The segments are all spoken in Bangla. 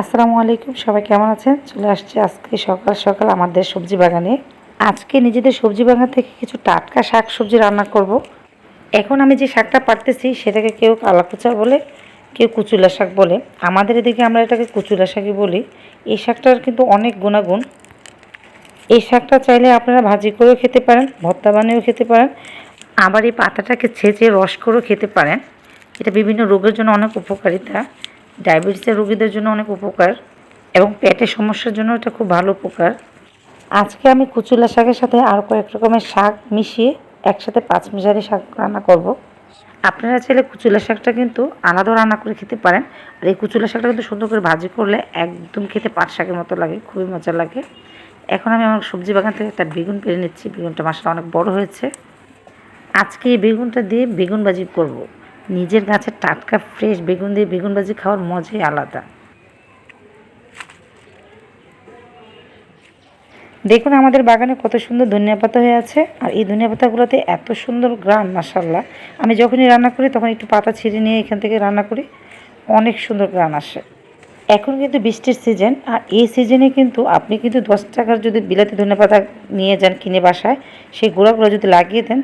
আসসালামু আলাইকুম, সবাই কেমন আছেন? চলে আসছি আজকে সকাল সকাল আমাদের সবজি বাগানে। আজকে নিজেদের সবজি বাগান থেকে কিছু টাটকা শাক সবজি রান্না করব। এখন আমি যে শাকটা পারতেছি, সেটাকে কেউ কালাকুচা বলে, কেউ কুচুলা শাক বলে। আমাদের এদিকে আমরা এটাকে কুচুলা শাকই বলি। এই শাকটার কিন্তু অনেক গুণাগুণ। এই শাকটা চাইলে আপনারা ভাজি করেও খেতে পারেন, ভর্তা বানিয়েও খেতে পারেন। আবার এই পাতাটাকে ছেঁচে রস করেও খেতে পারেন। এটা বিভিন্ন রোগের জন্য অনেক উপকারিতা। ডায়াবেটিসের রোগীদের জন্য অনেক উপকার এবং পেটের সমস্যার জন্য এটা খুব ভালো উপকার। আজকে আমি কুচুলা শাকের সাথে আরও কয়েক রকমের শাক মিশিয়ে একসাথে পাঁচ মিশারি শাক রান্না করব। আপনারা চাইলে কুচুলা শাকটা কিন্তু আলাদাও রান্না করে খেতে পারেন। আর এই কুচুলা শাকটা কিন্তু সুন্দর করে ভাজি করলে একদম খেতে পাট শাকের মতো লাগে, খুবই মজা লাগে। এখন আমি আমার সবজি বাগান থেকে একটা বেগুন পেরে নিচ্ছি। বেগুনটা মাসটা অনেক বড় হয়েছে। আজকে এই বেগুনটা দিয়ে বেগুন ভাজি করব। নিজের গাছের টাটকা ফ্রেশ বেগুন দিয়ে বেগুন ভাজি খাওয়ার মজাই আলাদা। দেখুন আমাদের বাগানে কত সুন্দর ধনিয়া পাতা হয়ে আছে, আর এই ধনিয়া পাতাগুলোতে এত সুন্দর গ্রাম মাসাল্লাহ আমি যখনই রান্না করি তখন একটু পাতা ছিঁড়ে নিয়ে এখান থেকে রান্না করি, অনেক সুন্দর গ্রাম আসে। এখন কিন্তু বৃষ্টির সিজন আর এই সিজনে কিন্তু আপনি কিন্তু দশ টাকার যদি বিলাতি ধনে পাতা নিয়ে যান কিনে বাসায়, সেই গোড়াগুলো যদি লাগিয়ে দেন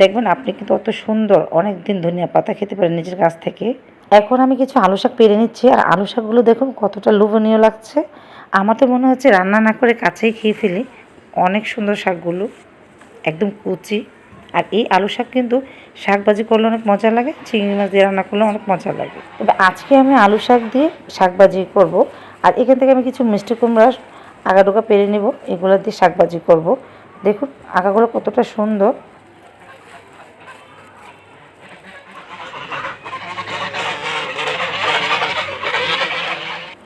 দেখবেন আপনি কিন্তু অত সুন্দর অনেক দিন ধনিয়া পাতা খেতে পারেন নিজের গাছ থেকে। এখন আমি কিছু আলু শাক পেরে নিচ্ছি, আর আলু শাকগুলো দেখুন কতটা লোভনীয় লাগছে। আমার তো মনে হচ্ছে রান্না না করে কাছেই খেয়ে ফেলি, অনেক সুন্দর শাকগুলো, একদম কুচি। আর এই আলু শাক কিন্তু শাক ভাজি করলে অনেক মজা লাগে, চিংড়ি মাছ দিয়ে রান্না করলে অনেক মজা লাগে। তবে আজকে আমি আলু শাক দিয়ে শাক ভাজি করব, আর এখান থেকে আমি কিছু মিষ্টি কুমড়া আগাডোকা পেরে নেব, এগুলো দিয়ে শাক ভাজি করব। দেখুন আগাগুলো কতটা সুন্দর।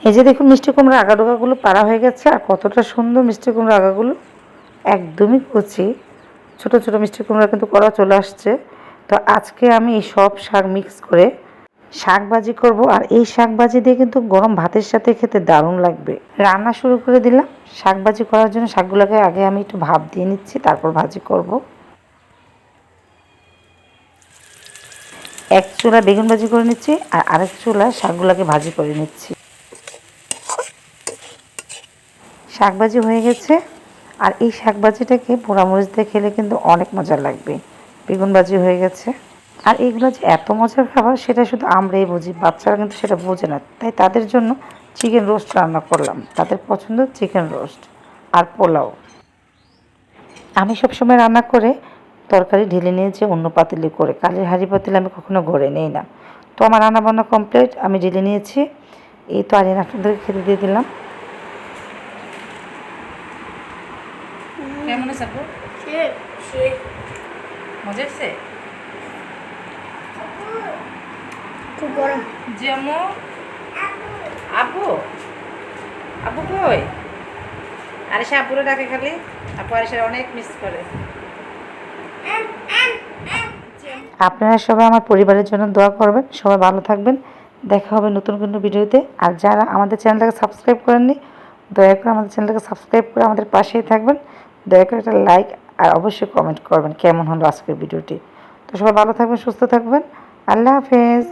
এই যে দেখুন মিষ্টি কুমড়া আগাডোকাগুলো পাড়া হয়ে গেছে, আর কতটা সুন্দর মিষ্টি কুমড়া আগাগুলো। একদমই কচি। ছোট ছোট মিষ্টি কুমড়া কিন্তু করা চলে আসছে। তো আজকে আমি এই সব শাক মিক্স করে শাক ভাজি করব, আর এই শাক ভাজি দিয়ে কিন্তু গরম ভাতের সাথে খেতে দারুণ লাগবে। রান্না শুরু করে দিলাম। শাক ভাজি করার জন্য শাকগুলোকে আগে আমি একটু ভাপ দিয়ে নিচ্ছি, তারপর ভাজি করব। এক চুলা বেগুন ভাজি করে নিচ্ছি, আর আরেক চুলা শাকগুলোকে ভাজি করে নিচ্ছি। শাক ভাজি হয়ে গেছে। আর এই শাক ভাজিটাকে পোড়ামরিচ দিয়ে খেলে কিন্তু অনেক মজা লাগবে। বেগুন ভাজি হয়ে গেছে। আর এগুলো যে এত মজার খাবার, সেটা শুধু আমরাই বুঝি। বাচ্চারা কিন্তু সেটা বোঝে না। তাই তাদের জন্য চিকেন রোস্ট রান্না করলাম। তাদের পছন্দ চিকেন রোস্ট আর পোলাও। আমি সবসময় রান্না করে তরকারি ঢেলে নিয়েছি অন্য পাতিলে করে। কালের হাঁড়ি পাতিলে আমি কখনো ঘরে নেই না। তো আমার রান্না বান্না কমপ্লিট আমি ঢেলে নিয়েছি। এই তো আরিয়ান আপনাদেরকে খেতে দিয়ে দিলাম। কেমন আছে আপু? মজা খুব গরম। যেমন? আপু। আপু? কই? আরে সে আপুরে ডাকে খালি। আপু আরে সে অনেক মিস করে। আপনারা সবাই আমার পরিবারের জন্য দোয়া করবেন সবাই ভালো থাকবেন। দেখা হবে নতুন কোনো ভিডিওতে। আর যারা আমাদের চ্যানেলটাকে সাবস্ক্রাইব করেননি দয়া করে আমাদের চ্যানেলটাকে সাবস্ক্রাইব করে আমাদের পাশেই থাকবেন। দয়া করে একটা লাইক আর অবশ্যই কমেন্ট করবেন কেমন হলো আজকের ভিডিওটি। তো সবাই ভালো থাকবেন, সুস্থ থাকবেন। আল্লাহ হাফেজ।